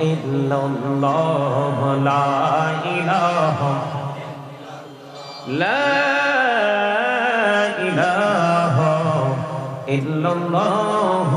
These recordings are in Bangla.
ইল্লাল্লাহ লা ইলাহা লা ইলাহা ইল্লাল্লাহ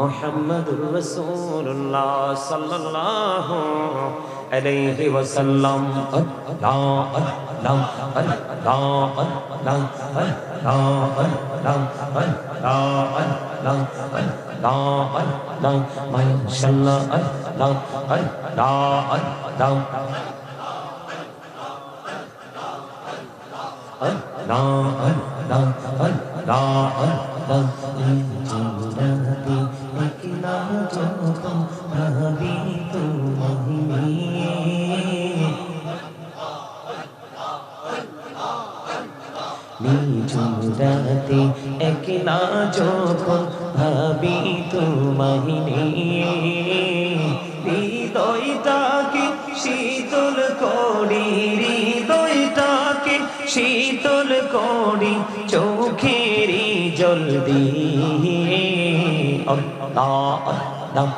মুহাম্মাদুর রাসূলুল্লাহ সাল্লাল্লাহু আলাইহি ওয়াসাল্লাম লা লা লা লা লা লা لا لا ما شاء الله đau ấy đau ấy đau ấy đau ấy đau ấy đau ấy đau in chừng ra đi ekila cho con ravi tu mahini নিঝুম রাতে একলা যখন ভাবি তোমায় নিয়ে হৃদয়টাকে শীতল করি হৃদয়টাকে শীতল করি চোখেরই জল দিয়ে আল্লাহ আল্লাহ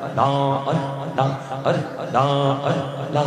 আল্লাহ আল্লাহ আল্লাহ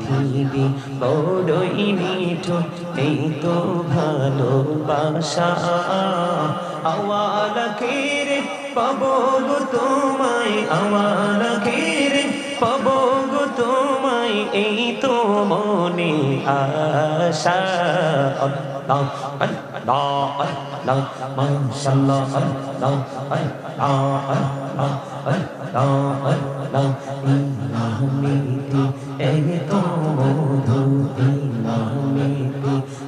পৃথিবী বড়ই মিঠো, এই তো ভালোবাসা। আওয়াল খেরে পাবো গো তোমায় আওয়াল খেরে পাবো গো তোমায়, এই তো মনে আশা। আল্লাহ আল্লাহ আল্লাহ, মাশাআল্লাহ আল্লাহ আল্লাহ আল্লাহ আল্লাহ। আল্লাহ ইনামিতি এই তো মধু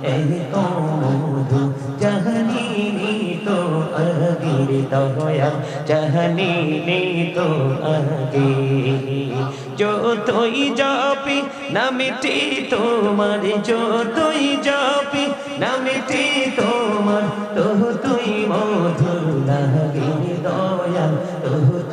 এই তো মধু জাহানি তো আগির তো আগে যতই যাবি না মিটি তোমার যতই না মিটি তোমার তো তুই মধুর লাগে দয়া তো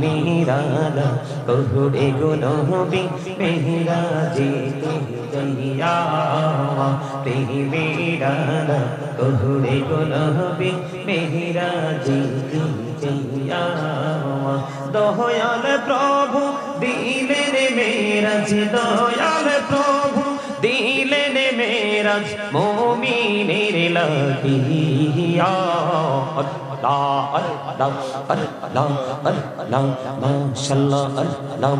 মেহরা কহুরে গুণবি মেহরা জিতে জহিয়া মেহরা কহুরে গুণবি মেহরা জিতে জহিয়া দয়াল প্রভু, দিলের মেরাজ দয়াল প্রভু। मेरा मोमी मेरे लगिया মোমিনের লাগিয়া আল্লাহ আল্লাহ আল্লাহ আল্লাহ মাশাআল্লাহ আল্লাহ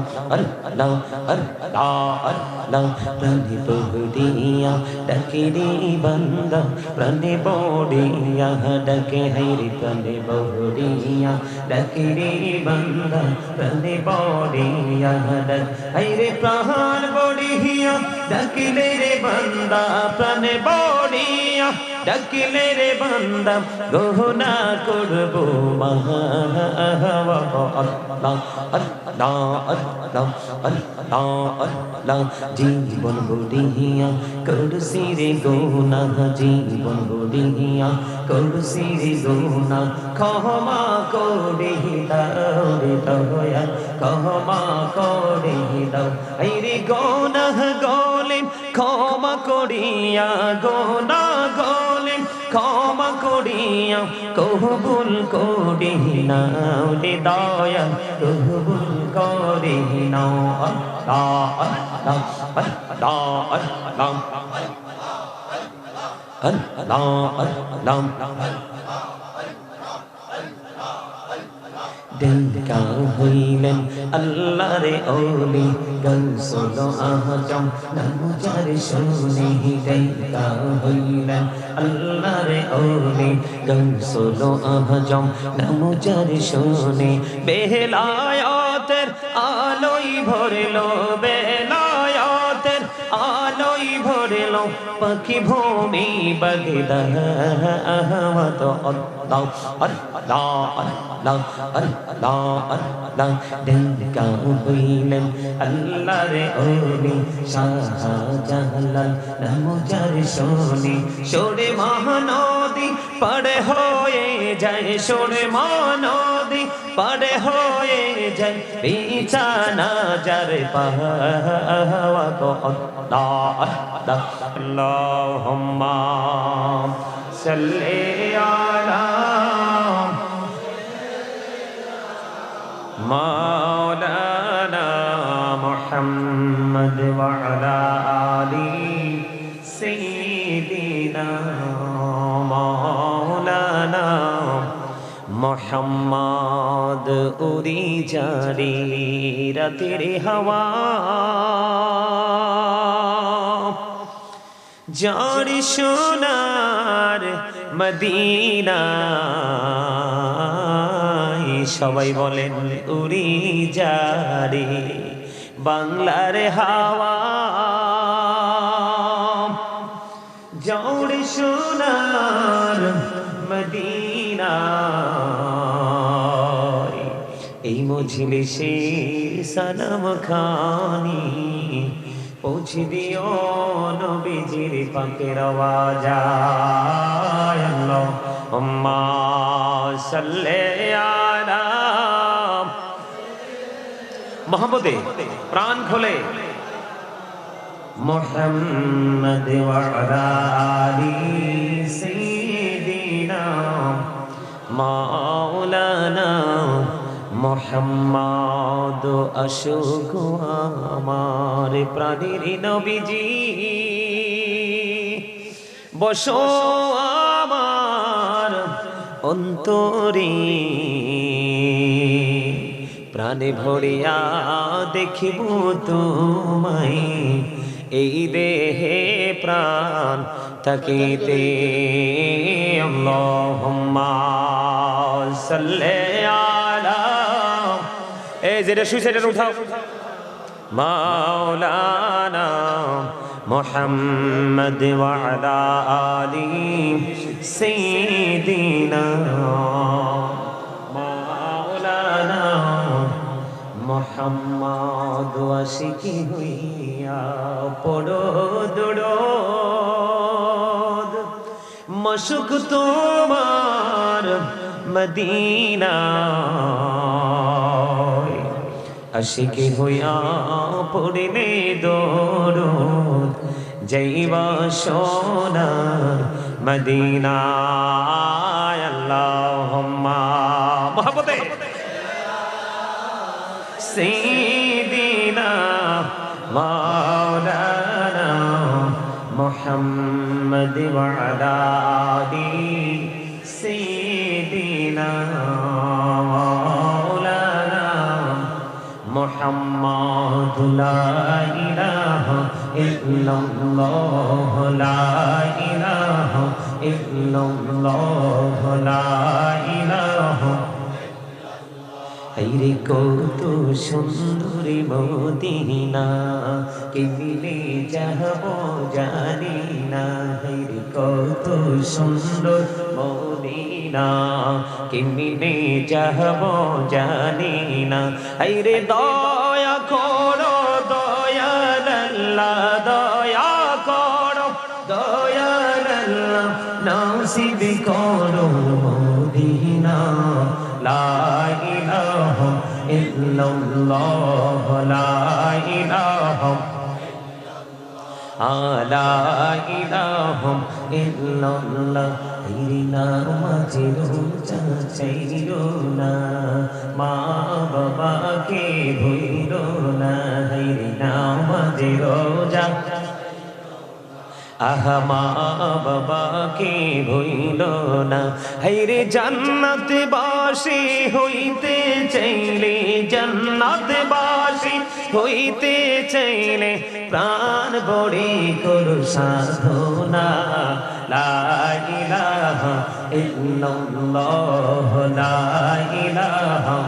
আল্লাহ আল্লাহ আল্লাহ প্রাণে বড়িয়া ডাকে রে বান্দা প্রাণে বড়িয়া ডাকে হাইরে প্রাণে বড়িয়া ডাকে রে বান্দা প্রাণে বড়িয়া ডাক হাইরে প্রাণ বড়িয়া ডাকিলে রে বান্দা প্রাণে বড়িয়া ডাকিলে রে বান্দা গহনা করব জীবন গড়িয়া করছি রে গোনা জীবন গড়িয়া করছি রে গোনা ক্ষমা করে দাও রে দয়া ক্ষমা করে দাও। এই রে গোনা গলে ক্ষমা করিয়া গোনা গলে ক্ষমা করিয়া। কবুল করি নাও রে দয়া কবুল করি নাও আল্লাহ আল্লাহ আল্লাহ আল্লাহ আল্লাহ আল্লাহ ডেঙ্কা হইলেন আল্লাহ ওলি গৌসল আহজম নামুজার শুনে ডেঙ্কা হইলেন আল্লাহ ওলি গৌসল আহজম নামুজার শুনে বেলায়াতের আলোই ভরলো, বেলায়াতের আলোই ভরলো পাখি ভূমি বগদা আহমত আল্লাহ আল্লাহ আল্লাহ আল্লাহ আল্লাহ ডেঙ্কা হইলেন আল্লাহ রে ওলি শাহজালাল নামজার শোনে সোরে মহানদী পাড়ে হয়ে যায় সোরে মহানদী পাড়ে হয়ে যায় বিছানা যার পাহাওয়া গো আল্লাহ আল্লাহ আল্লাহুম্মা সাল্লি আলা مولانا محمد وعلى آل سيدنا মোহাম্মদ উড়ি জারি রাতের হাওয়া। যার সোনার মদিনা, সবাই বলেন উড়ি যারে বাংলার হাওয়া। যার সোনার মদিনা এই মঝিলে সে সালাম খানি। পৌঁছে দিও নবীজির পাকের আওয়াজায় মোহাম্মদে, প্রাণ খোলে। মোহাম্মদ ওয়ালা মাওলানা মোহাম্মদ অশোক আমার প্রাণীর নবীজি। বসো আমার অন্তরে। প্রাণে ভরিয়া দেখিব তোমায়। এই দেহে প্রাণ থাকিতে। আল্লাহুম্মা সাল্লি আলা এই যেটা সুইসাইডের উঠাও মাওলানা محمد وعلى آله سيدنا مولانا মোহাম্মদ আশিকি হইয়া পড়ো দৌড় মশুক তোমার মদিনা আশিকি হইয়া পড়িলে দৌড় যাইবা সোনার মদিনা আল্লাহুম্মা মোহাম্মদে سيدنا مولانا محمد وعلى آله سيدنا مولانا محمد لا إله إلا الله لا إله إلا الله لا إله হাইরে কত সুন্দরী মদিনা কেমিলে যাহব জানি না হাইরে কত সুন্দর মদিনা মদিনা কেমনে যাব জানি না আইরে দয়া করো দয়াল্লা দয়া করো দয়াল্লা নসিব করো মদিনা। লা ইল্লাল্লাহ, লা আলা ইলাহম ইল্লাল্লাহ হিরিনা মাঝিরো চাচাইরো না মা বাবাকে ভুইরো না হিরিনা মাঝিরো যা আহা মা বাবাকে ভইল না হাইরে জান্নাত বাসি হইতে চাইলে জান্নাত বাসি হইতে চাইলে প্রাণ বড়ি করু সাধনা। লাইলাহা ইল্লাল্লাহ লাইলাহা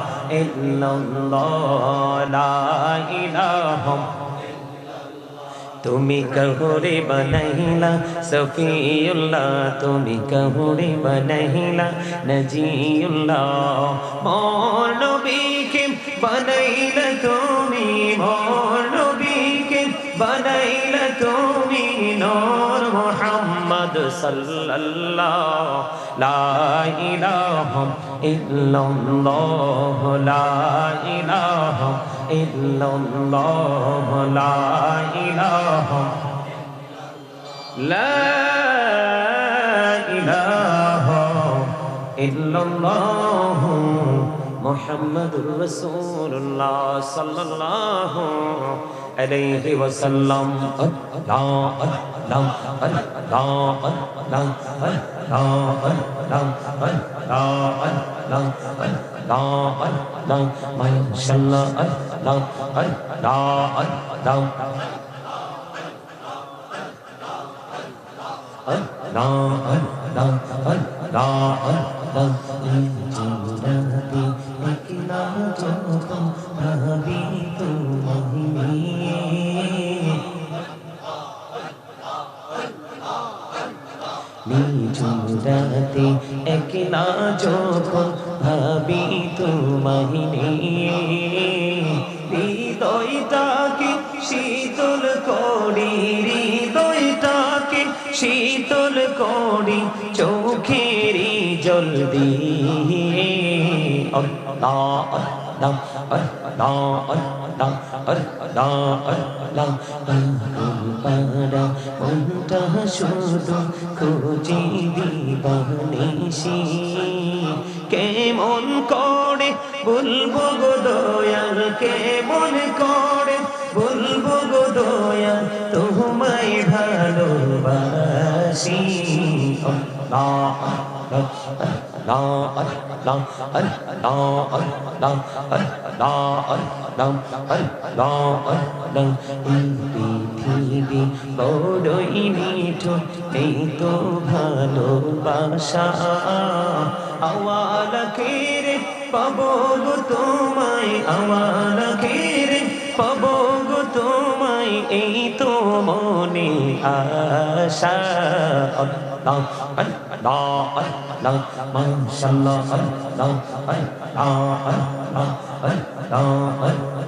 ইল্লাল্লাহ লাইলাহা তুমি কহুরে বনহিলা সফিউল্লাহ, তুমি কহুরে বনহিলা নজিউল্লাহ। মৌলবীকে বনহিলা তো নবীকে বনাইলা তুমি নূর মুহাম্মদ সাল্লাল্লাহ লা ইলাহা ইল্লাল্লাহ লা ইলাহা ইল্লাল্লাহ লা ইলাহা ইল্লাল্লাহ মুহাম্মাদুর রাসূলুল্লাহ সাল্লাল্লাহু আলাইহি ওয়াসাল্লাম। আল্লাহ আল্লাহ আল্লাহ আল্লাহ আল্লাহ আল্লাহ আল্লাহ আল্লাহ আল্লাহ আল্লাহ মাশাআল্লাহ আল্লাহ আল্লাহ আল্লাহ আল্লাহ আল্লাহ আল্লাহ আল্লাহ জিন্দাতি একলা যখন ভাবি তুমি নিঝুরাতে একলা যখন ভাবি তোমায় নিয়ে হৃদয়টাকে শীতল করি, হৃদয়টাকে শীতল করি, চোখেরই জল দিয়ে। আল্লাহ আল্লাহ। পারা মনটা শুধু খুঁজি দিবানিসি কেমন করে বলব গো দয়াল কেমন করে বলব গো দয়াল তোমায় ভালোবাসি Ram, Hare Ram, Ram, Hare Ram, Ram, Hare Ram, Ram. এই পৃথিবী বড়ই মিঠুন এই তো এই তো মনে আশা Allah, Allah. লা লা মাশাআল্লাহ লা লা লা লা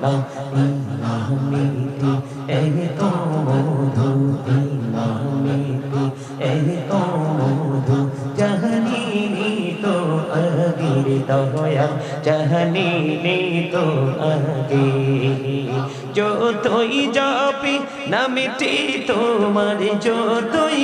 লা ইন্নাহু মিতি এই তো মধু ইন্নাহু মিতি এই তো মধু জাহানি তো আগির দয়া জাহানি তো আগে যতই যাবি না মিটি তোমার, যতই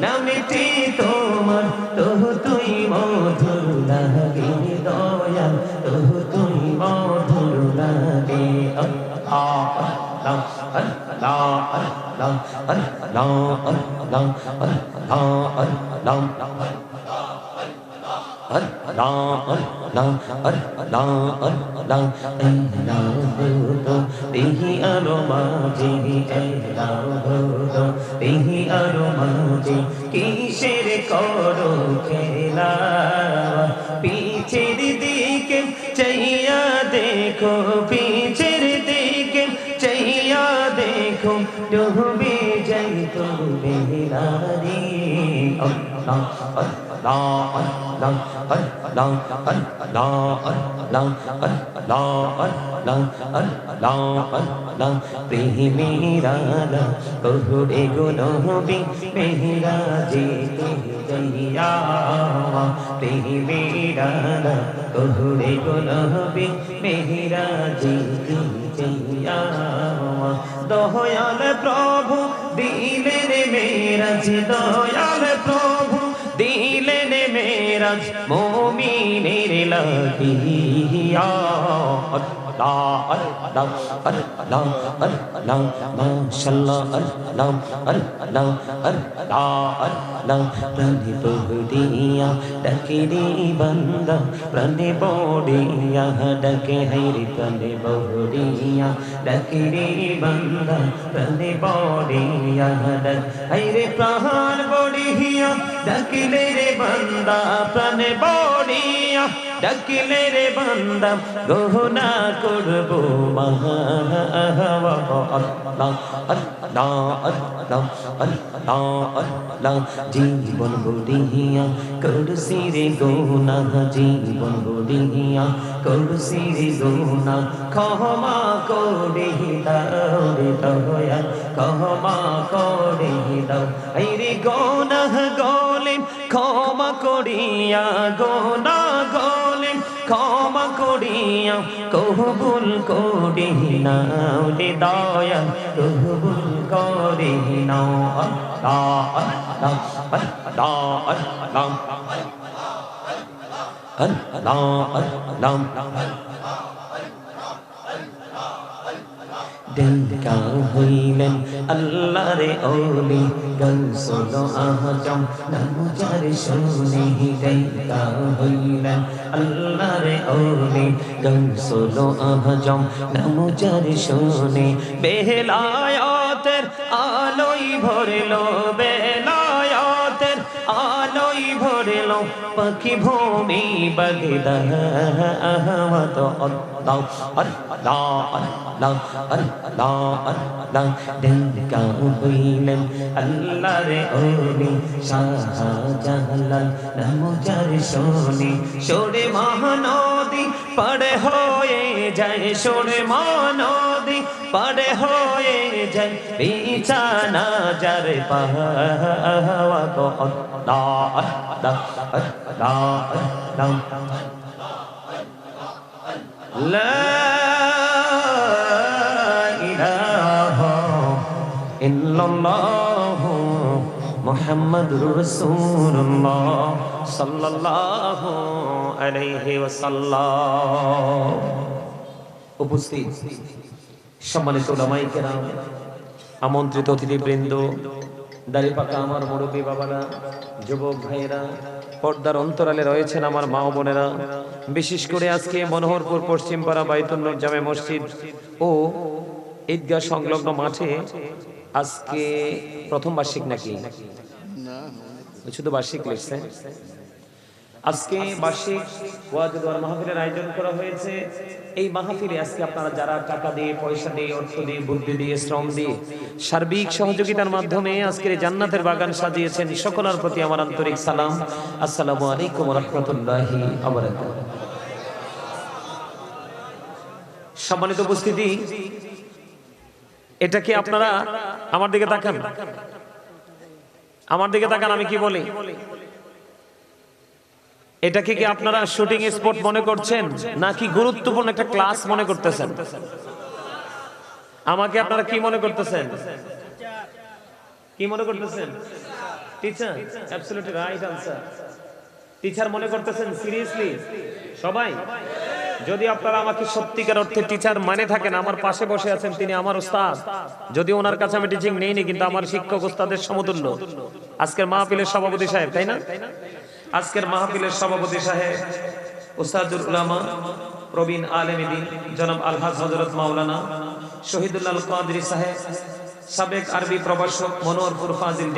নামিটি তোমার তো তুই মধুর লাগে দয়া তো তুই মধুর লাগে। আল্লাহ আল্লাহ আল্লাহ আল্লাহ আল্লাহ আল্লাহ তেহি আলো মাঝে তেহি আলো মাঝে কিসের করো খেলা? পিছের দিকে চাইয়া দেখো পিছের দিকে চাইয়া দেখো ডুবে যাই তো বেহারি Allah, Allah, Allah, প্রেমেরালা কহুরে Gunbi Mehra জিতে জইয়া প্রেমেরালা কহুরে গুনবি মেহরা জিতে জইয়া দয়াল প্রভু দিলেন মেরাজ দয়াল প্রভু। মেরাজ মোমিনের লাগিয়া আল্লাহ আল্লাহ আল্লাহ আল্লাহ মাশাআল্লাহ আল্লাহ আল্লাহ আল্লাহ আল্লাহ প্রাণে বড়িয়া ডাকে রে বান্দা প্রাণে বড়িয়া ডাকে হাইরে প্রাণে বড়িয়া ডাকে রে বান্দা প্রাণে বড়িয়া ডাক হাইরে প্রাণ বড়িয়া ডাকিলে রে বান্দা প্রাণে বড়িয়া ডাকিলে রে বান্দা গহনা করব মহা জীবন বড়িয়া করসি রে গোনা জীবন বড়িয়া করসি রে গোনা ক্ষমা করে দাও রে দয়া ক্ষমা করে দাও। এই রে গোনা গোলে ক্ষমা করিয়া গোনা গোলে ক্ষমা করিয়া কবুল করি নাও দয়া কবুল করি নাও আল্লাহ আল্লাহ আল্লাহ আল্লাহ আল্লাহ আল্লাহ ডেঙ্কা হইলেন আল্লাহ রে ওলি গৌসল আহজম নামুজার শুনে ডেঙ্কা হইলেন আল্লাহ রে ওলি গৌসল আহজম নামুজার শুনে বেলায়াতের আলোই ভরলো বেলায়াতের আলোই ভরলো পাখি ভূমি বগদা আহমদ পড়ে হয়ে যায় সোরে মহানদী। পড়ে হয়ে যায় বিছানা যার পাহাওয়া গো আল্লাহ আল্লাহ আল্লাহ আল্লাহ لا إله إلا الله محمد رسول الله صلى الله عليه وسلم উপস্থিত সম্মানিত ওলামাই কেরাম আমন্ত্রিত অতিথিবৃন্দ দাড়ি পাকা আমার মুরব্বী বাবারা যুবক ভাইয়েরা পর্দার অন্তরালে রয়েছেন আমার মা বোনেরা। বিশেষ করে আজকে মনোহরপুর পশ্চিমপাড়া বাইতুল্নুর জামে মসজিদ ও ঈদগাহ সংলগ্ন মাঠে আজকে প্রথম বার্ষিক নাকি? শুধু বার্ষিক লিখছে আজকে বার্ষিক ওয়াজ মাহফিলের আয়োজন করা হয়েছে। এই মাহফিলে আজকে আপনারা যারা টাকা দিয়ে, পয়সা দিয়ে, অর্থ দিয়ে, বুদ্ধি দিয়ে, শ্রম দিয়ে সার্বিক সহযোগিতার মাধ্যমে আজকের জান্নাতের বাগান সাজিয়েছেন, সকলের প্রতি আমার আন্তরিক সালাম। আসসালামু আলাইকুম রহমতুল্লাহি সম্মানিত উপস্থিতি, এটা কি আপনারা আমার দিকে তাকান? আমার দিকে তাকান, আমি কি বলি? এটাকে কি আপনারা শুটিং স্পট মনে করছেন? নাকি গুরুত্বপূর্ণ একটা ক্লাস মনে করতেছেন? আমাকে আপনারা কি মনে করতেছেন? কি মনে করতেছেন? Teacher absolutely right answer teacher মনে করতেছেন সিরিয়াসলি সবাই? যদি আপনারা আমাকে সত্যিকার অর্থে টিচার মানে থাকেন আমার পাশে বসে আছেন তিনি আমার উস্তাদ যদি ওনার কাছে আমি টিচিং নেইনি কিন্তু আমার শিক্ষক উস্তাদের সমতুল্য। আজকের মাহফিলের সভাপতি সাহেব তাই না? আজকের মাহফিলের সভাপতি সাহেব উস্তাদুল উলামা প্রবীণ আলেমিদিন জনাব আলহাজ হজরত মাওলানা শহীদুল্লাহ কাদরি সাহেব, সাবেক আরবি প্রভাষক মনোহরপুর ফাজিল